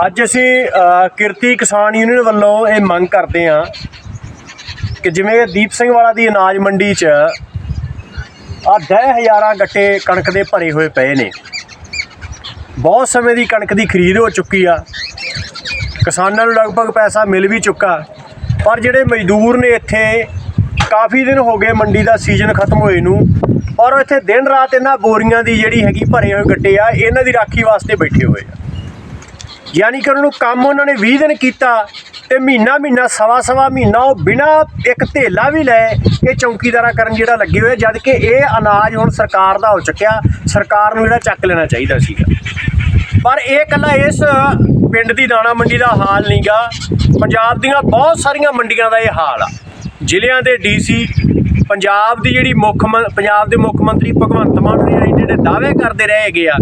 ਅੱਜ ਅਸੀਂ ਕਿਰਤੀ ਕਿਸਾਨ ਯੂਨੀਅਨ ਵੱਲੋਂ ਇਹ ਮੰਗ ਕਰਦੇ ਹਾਂ ਕਿ ਜਿਵੇਂ ਦੀਪ ਸਿੰਘ ਵਾਲਾ ਦੀ ਅਨਾਜ ਮੰਡੀ 'ਚ ਆ ਦਹ ਹਜ਼ਾਰਾਂ ਗੱਟੇ ਕਣਕ ਦੇ ਭਰੇ ਹੋਏ ਪਏ ਨੇ। ਬਹੁਤ ਸਮੇਂ ਦੀ ਕਣਕ ਦੀ ਖਰੀਦ ਹੋ ਚੁੱਕੀ ਆ। ਕਿਸਾਨਾਂ ਨੂੰ ਲਗਭਗ ਪੈਸਾ ਮਿਲ ਵੀ ਚੁੱਕਾ। ਪਰ ਜਿਹੜੇ ਮਜ਼ਦੂਰ ਨੇ ਇੱਥੇ, ਕਾਫੀ ਦਿਨ ਹੋ ਗਏ ਮੰਡੀ ਦਾ ਸੀਜ਼ਨ ਖਤਮ ਹੋਏ ਨੂੰ ਔਰ ਇੱਥੇ ਦਿਨ ਰਾਤ ਇਹਨਾਂ ਬੋਰੀਆਂ ਦੀ ਜਿਹੜੀ ਹੈਗੀ ਭਰੇ ਹੋਏ ਗੱਟੇ ਆ, ਇਹਨਾਂ ਦੀ ਰਾਖੀ ਵਾਸਤੇ ਬੈਠੇ ਹੋਏ ਆ। ਯਾਨੀ ਕਿ ਉਹਨਾਂ ਨੂੰ ਕੰਮ ਉਹਨਾਂ ਨੇ 20 ਦਿਨ ਕੀਤਾ ਤੇ ਮਹੀਨਾ ਮਹੀਨਾ, ਸਵਾ ਸਵਾ ਮਹੀਨਾ ਉਹ ਬਿਨਾ ਇੱਕ ਧੇਲਾ ਵੀ ਲੈ ਇਹ ਚੌਕੀਦਾਰਾ ਕਰਨ ਜਿਹੜਾ ਲੱਗੇ ਹੋਏ ਜਦ ਕਿ ਇਹ ਅਨਾਜ ਹੁਣ ਸਰਕਾਰ ਦਾ ਹੋ ਚੁੱਕਿਆ, ਸਰਕਾਰ ਨੂੰ ਜਿਹੜਾ ਚੱਕ ਲੈਣਾ ਚਾਹੀਦਾ ਸੀਗਾ। ਪਰ ਇਹ ਇਕੱਲਾ ਇਸ ਪਿੰਡ ਦੀ ਦਾਣਾ ਮੰਡੀ ਦਾ ਹਾਲ ਨਹੀਂਗਾ ਪੰਜਾਬ ਦੀਆਂ ਬਹੁਤ ਸਾਰੀਆਂ ਮੰਡੀਆਂ ਦਾ ਇਹ ਹਾਲ ਆ। ਜ਼ਿਲ੍ਹਿਆਂ ਦੇ ਡੀਸੀ ਪੰਜਾਬ ਦੀ ਜਿਹੜੀ ਮੁੱਖ ਮੰ- ਪੰਜਾਬ ਦੇ ਮੁੱਖ ਮੰਤਰੀ ਭਗਵੰਤ ਮਾਨ ਨੇ ਜਿਹੜੇ ਦਾਅਵੇ ਕਰਦੇ ਰਹੇ ਹੈਗੇ ਆ,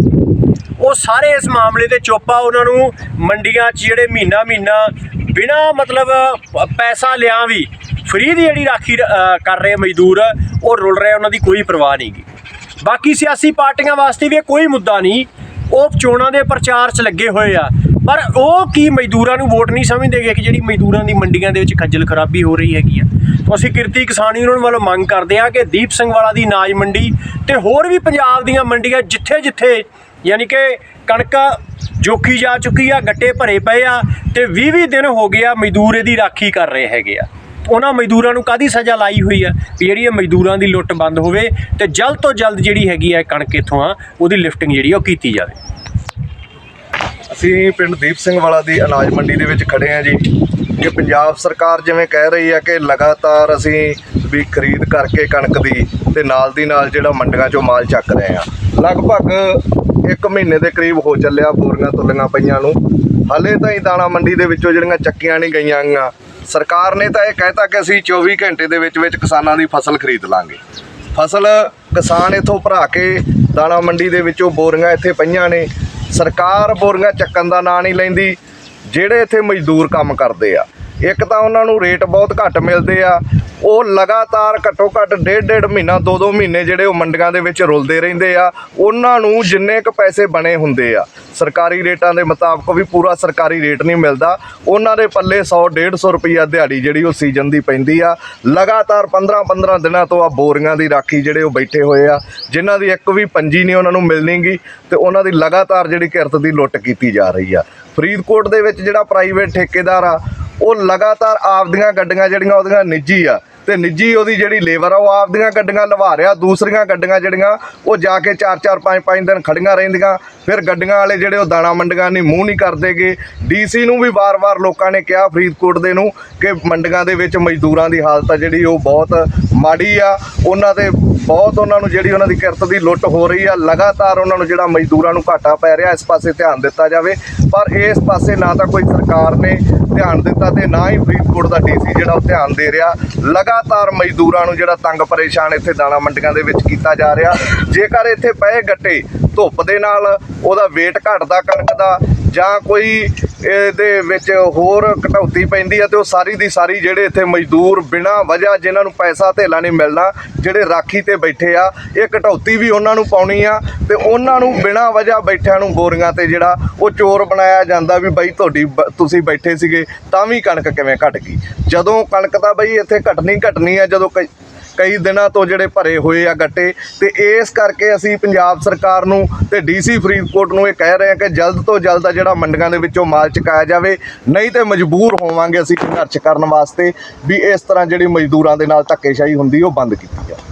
ਉਹ ਸਾਰੇ ਇਸ ਮਾਮਲੇ ਤੇ ਚੁੱਪ ਉਹਨਾਂ ਨੂੰ ਮੰਡੀਆਂ 'ਚ ਜਿਹੜੇ ਮਹੀਨਾ ਮਹੀਨਾ ਬਿਨਾ ਮਤਲਬ ਪੈਸਾ ਲਿਆ ਵੀ ਫ੍ਰੀ ਦੀ ਜਿਹੜੀ ਰਾਖੀ ਕਰ ਰਹੇ ਮਜ਼ਦੂਰ, ਉਹ ਰੁਲ ਰਹੇ, ਉਹਨਾਂ ਦੀ ਕੋਈ ਪਰਵਾਹ ਨਹੀਂਗੀ ਬਾਕੀ ਸਿਆਸੀ ਪਾਰਟੀਆਂ ਵਾਸਤੇ ਵੀ ਇਹ ਕੋਈ ਮੁੱਦਾ ਨਹੀਂ, ਉਹ ਚੋਣਾਂ ਦੇ ਪ੍ਰਚਾਰ 'ਚ ਲੱਗੇ ਹੋਏ ਆ। ਪਰ ਉਹ ਕੀ ਮਜ਼ਦੂਰਾਂ ਨੂੰ ਵੋਟ ਨਹੀਂ ਸਮਝਦੇਗੇ ਕਿ ਜਿਹੜੀ ਮਜ਼ਦੂਰਾਂ ਦੀ ਮੰਡੀਆਂ ਦੇ ਵਿੱਚ ਖੱਜਲ ਖਰਾਬੀ ਹੋ ਰਹੀ ਹੈਗੀ ਆ। ਤਾਂ ਅਸੀਂ ਕਿਰਤੀ ਕਿਸਾਨ ਯੂਨੀਅਨ ਵੱਲੋਂ ਮੰਗ ਕਰਦੇ ਹਾਂ ਕਿ ਦੀਪ ਸਿੰਘ ਵਾਲਾ ਦੀ ਅਨਾਜ ਮੰਡੀ ਤੇ ਹੋਰ ਵੀ ਪੰਜਾਬ ਦੀਆਂ ਮੰਡੀਆਂ ਜਿੱਥੇ ਜਿੱਥੇ ਯਾਨੀ ਕਿ ਕਣਕ ਜੋਖੀ ਜਾ ਚੁੱਕੀ ਆ, ਗੱਟੇ ਭਰੇ ਪਏ ਆ ਤੇ 20-20 ਦਿਨ ਹੋ ਗਏ ਆ ਮਜ਼ਦੂਰ ਇਹਦੀ ਰਾਖੀ ਕਰ ਰਹੇ ਹੈਗੇ ਆ। ਉਹਨਾਂ ਮਜ਼ਦੂਰਾਂ ਨੂੰ ਕਾਦੀ ਸਜ਼ਾ ਲਾਈ ਹੋਈ ਆ ਵੀ ਜਿਹੜੀ ਇਹ ਮਜ਼ਦੂਰਾਂ ਦੀ ਲੁੱਟ ਬੰਦ ਹੋਵੇ ਤੇ ਜਲਦ ਤੋਂ ਜਲਦ ਜਿਹੜੀ ਹੈਗੀ ਆ ਕਣਕ ਇੱਥੋਂ ਆ, ਉਹਦੀ ਲਿਫਟਿੰਗ ਜਿਹੜੀ ਉਹ ਕੀਤੀ ਜਾਵੇ। ਅਸੀਂ ਪਿੰਡ ਦੀਪ ਸਿੰਘ ਵਾਲਾ ਦੀ ਅਨਾਜ ਮੰਡੀ ਦੇ ਵਿੱਚ ਖੜੇ ਹਾਂ ਜੀ, ਕਿ ਪੰਜਾਬ ਸਰਕਾਰ ਜਿਵੇਂ ਕਹਿ ਰਹੀ ਹੈ ਕਿ ਲਗਾਤਾਰ ਅਸੀਂ ਵੀ ਖਰੀਦ ਕਰਕੇ ਕਣਕ ਦੀ ਤੇ ਨਾਲ ਦੀ ਨਾਲ ਜਿਹੜਾ ਮੰਡੀਆਂ ਚੋਂ ਮਾਲ ਚੱਕ ਰਹੇ ਹਾਂ। ਲਗਭਗ 1 ਮਹੀਨੇ ਦੇ ਕਰੀਬ ਹੋ ਚੱਲਿਆ ਬੋਰੀਆਂ ਤੁਲੀਆਂ ਪਈਆਂ ਨੂੰ। ਹਾਲੇ ਤਾਂ ਹੀ ਦਾਣਾ ਮੰਡੀ ਦੇ ਵਿੱਚੋਂ ਜਿਹੜੀਆਂ ਚੱਕੀਆਂ ਨਹੀਂ ਗਈਆਂ ਗੀਆਂ ਸਰਕਾਰ ਨੇ ਤਾਂ ਇਹ ਕਹਿਤਾ ਕਿ ਅਸੀਂ 24 ਘੰਟੇ ਦੇ ਵਿੱਚ ਵਿੱਚ ਕਿਸਾਨਾਂ ਦੀ ਫਸਲ ਖਰੀਦ ਲਾਂਗੇ। ਫਸਲ ਕਿਸਾਨ ਇਥੋਂ ਭਰਾ ਕੇ ਦਾਣਾ ਮੰਡੀ ਦੇ ਵਿੱਚੋਂ ਬੋਰੀਆਂ ਇੱਥੇ ਪਈਆਂ ਨੇ। ਸਰਕਾਰ ਬੋਰੀਆਂ ਚੱਕਣ ਦਾ ਨਾਂ ਨਹੀਂ ਲੈਂਦੀ ਜਿਹੜੇ ਇੱਥੇ ਮਜ਼ਦੂਰ ਕੰਮ ਕਰਦੇ ਆ। ਇੱਕ ਤਾਂ ਉਹਨਾਂ ਨੂੰ ਰੇਟ ਬਹੁਤ ਘੱਟ ਮਿਲਦੇ ਆ। ਉਹ ਲਗਾਤਾਰ ਘੱਟੋ ਘੱਟ ਡੇਢ ਡੇਢ ਮਹੀਨਾ, ਦੋ ਦੋ ਮਹੀਨੇ ਜਿਹੜੇ ਉਹ ਮੰਡੀਆਂ ਦੇ ਵਿੱਚ ਰੁਲਦੇ ਰਹਿੰਦੇ ਆ। ਉਹਨਾਂ ਨੂੰ ਜਿੰਨੇ ਕ ਪੈਸੇ ਬਣੇ ਹੁੰਦੇ ਆ, ਸਰਕਾਰੀ ਰੇਟਾਂ ਦੇ ਮੁਤਾਬਕ ਵੀ ਪੂਰਾ ਸਰਕਾਰੀ ਰੇਟ ਨਹੀਂ ਮਿਲਦਾ। ਉਹਨਾਂ ਦੇ ਪੱਲੇ 100 150 ਰੁਪਈਆ ਦਿਹਾੜੀ ਜਿਹੜੀ ਉਹ ਸੀਜ਼ਨ ਦੀ ਪੈਂਦੀ ਆ। ਲਗਾਤਾਰ 15 15 ਦਿਨਾਂ ਤੋਂ ਆ ਬੋਰੀਆਂ ਦੀ ਰਾਖੀ ਜਿਹੜੇ ਉਹ ਬੈਠੇ ਹੋਏ ਆ, ਜਿਨ੍ਹਾਂ ਦੀ ਇੱਕ ਵੀ ਪੰਜੀ ਨਹੀਂ ਉਹਨਾਂ ਨੂੰ ਮਿਲਣੀਗੀ ਤੇ ਉਹਨਾਂ ਦੀ ਲਗਾਤਾਰ ਜਿਹੜੀ ਕਿਰਤ ਦੀ ਲੁੱਟ ਕੀਤੀ ਜਾ ਰਹੀ ਆ। ਫਰੀਦਕੋਟ ਦੇ ਵਿੱਚ ਜਿਹੜਾ ਪ੍ਰਾਈਵੇਟ ਠੇਕੇਦਾਰ ਆ ਉਹ ਲਗਾਤਾਰ ਆਪਦੀਆਂ ਗੱਡੀਆਂ ਜਿਹੜੀਆਂ ਉਹਦੀਆਂ ਨਿੱਜੀ ਆ। ਤੇ ਨਿੱਜੀ ਉਹਦੀ ਜਿਹੜੀ ਲੇਬਰ ਆ, ਉਹ ਆਪਦੀਆਂ ਗੱਡੀਆਂ ਲਵਾ ਰਿਹਾ, ਦੂਸਰੀਆਂ ਗੱਡੀਆਂ ਜਿਹੜੀਆਂ, ਉਹ ਜਾ ਕੇ 4-4 5-5 ਦਿਨ ਖੜੀਆਂ ਰਹਿੰਦੀਆਂ। ਫਿਰ ਗੱਡੀਆਂ ਵਾਲੇ ਜਿਹੜੇ ਉਹ ਦਾਣਾ ਮੰਡੀਆਂ ਨਹੀਂ ਮੂੰਹ ਨਹੀਂ ਕਰਦੇਗੇ ਡੀਸੀ ਨੂੰ ਵੀ ਵਾਰ-ਵਾਰ ਲੋਕਾਂ ਨੇ ਕਿਹਾ, ਫਰੀਦਕੋਟ ਦੇ ਨੂੰ, ਕਿ ਮੰਡੀਆਂ ਦੇ ਵਿੱਚ ਮਜ਼ਦੂਰਾਂ ਦੀ ਹਾਲਤ ਆ ਜਿਹੜੀ, ਉਹ ਬਹੁਤ ਮਾੜੀ ਆ। ਉਹਨਾਂ ਦੇ ਬਹੁਤ ਉਹਨਾਂ ਨੂੰ ਜਿਹੜੀ ਉਹਨਾਂ ਦੀ ਕਿਰਤ ਦੀ ਲੁੱਟ ਹੋ ਰਹੀ ਆ। ਲਗਾਤਾਰ ਉਹਨਾਂ ਨੂੰ ਜਿਹੜਾ ਮਜ਼ਦੂਰਾਂ ਨੂੰ ਘਾਟਾ ਪੈ ਰਿਹਾ, ਇਸ ਪਾਸੇ ਧਿਆਨ ਦਿੱਤਾ ਜਾਵੇ। ਪਰ ਇਸ ਪਾਸੇ ਨਾ ਤਾਂ ਕੋਈ ਸਰਕਾਰ ਨੇ ਧਿਆਨ ਦਿੱਤਾ ਤੇ ਨਾ ਹੀ ਫਰੀਦਕੋਟ ਦਾ ਡੀਸੀ ਜਿਹੜਾ ਉਹ ਧਿਆਨ ਦੇ ਰਿਹਾ। ਲਗਾ ਲਗਾਤਾਰ ਮਜ਼ਦੂਰਾਂ ਨੂੰ ਜਿਹੜਾ ਤੰਗ ਪਰੇਸ਼ਾਨ ਇੱਥੇ ਦਾਣਾ ਮੰਡੀਆਂ ਦੇ ਵਿੱਚ ਕੀਤਾ ਜਾ ਰਿਹਾ। ਜੇਕਰ ਇੱਥੇ ਪਏ ਗੱਟੇ ਧੁੱਪ ਦੇ ਨਾਲ, ਉਹਦਾ weight ਘਟਦਾ, ਕਣਕ ਦਾ ਜਾਂ ਕੋਈ ਇਹਦੇ ਵਿੱਚ ਹੋਰ ਕਟੌਤੀ ਪੈਂਦੀ ਆ ਤੇ ਉਹ ਸਾਰੀ ਦੀ ਸਾਰੀ ਜਿਹੜੇ ਇੱਥੇ ਮਜ਼ਦੂਰ ਬਿਨਾਂ ਵਜ੍ਹਾ ਜਿਨ੍ਹਾਂ ਨੂੰ ਪੈਸਾ ਧੇਲਾ ਨਹੀਂ ਮਿਲਣਾ ਜਿਹੜੇ ਰਾਖੀ ਤੇ ਬੈਠੇ ਆ, ਇਹ ਕਟੌਤੀ ਵੀ ਉਹਨਾਂ ਨੂੰ ਪਾਉਣੀ ਆ ਤੇ ਉਹਨਾਂ ਨੂੰ ਬਿਨਾਂ ਵਜ੍ਹਾ ਬੈਠਿਆਂ ਨੂੰ ਬੋਰੀਆਂ ਤੇ ਜਿਹੜਾ ਉਹ ਚੋਰ ਬਣਾਇਆ ਜਾਂਦਾ ਵੀ ਬਈ ਤੁਹਾਡੀ ਬ- ਤੁਸੀਂ ਬੈਠੇ ਸੀਗੇ, ਤਾਂ ਵੀ ਕਣਕ ਕਿਵੇਂ ਘਟ ਗਈ? ਜਦੋਂ ਕਣਕ ਤਾਂ ਬਈ ਇੱਥੇ ਘਟਣੀ ਘਟਣੀ ਆ, ਜਦੋਂ ਕਈ ਦਿਨਾਂ ਤੋਂ ਜਿਹੜੇ ਭਰੇ ਹੋਏ ਆ ਗੱਟੇ ਤੇ ਇਸ ਕਰਕੇ ਅਸੀਂ ਪੰਜਾਬ ਸਰਕਾਰ ਨੂੰ ਤੇ ਡੀਸੀ ਫਰੀਦਕੋਟ ਨੂੰ ਇਹ ਕਹਿ ਰਹੇ ਹਾਂ ਕਿ ਜਲਦ ਤੋਂ ਜਲਦ ਆ ਜਿਹੜਾ ਮੰਡੀਆਂ ਦੇ ਵਿੱਚੋਂ ਮਾਲ ਚੁਕਾਇਆ ਜਾਵੇ, ਨਹੀਂ ਤੇ ਮਜਬੂਰ ਹੋਵਾਂਗੇ ਅਸੀਂ ਸੰਘਰਸ਼ ਕਰਨ ਵਾਸਤੇ ਵੀ ਇਸ ਤਰ੍ਹਾਂ ਜਿਹੜੀ ਮਜ਼ਦੂਰਾਂ ਦੇ ਨਾਲ ਧੱਕੇਸ਼ਾਹੀ ਹੁੰਦੀ, ਉਹ ਬੰਦ ਕੀਤੀ ਜਾਵੇ।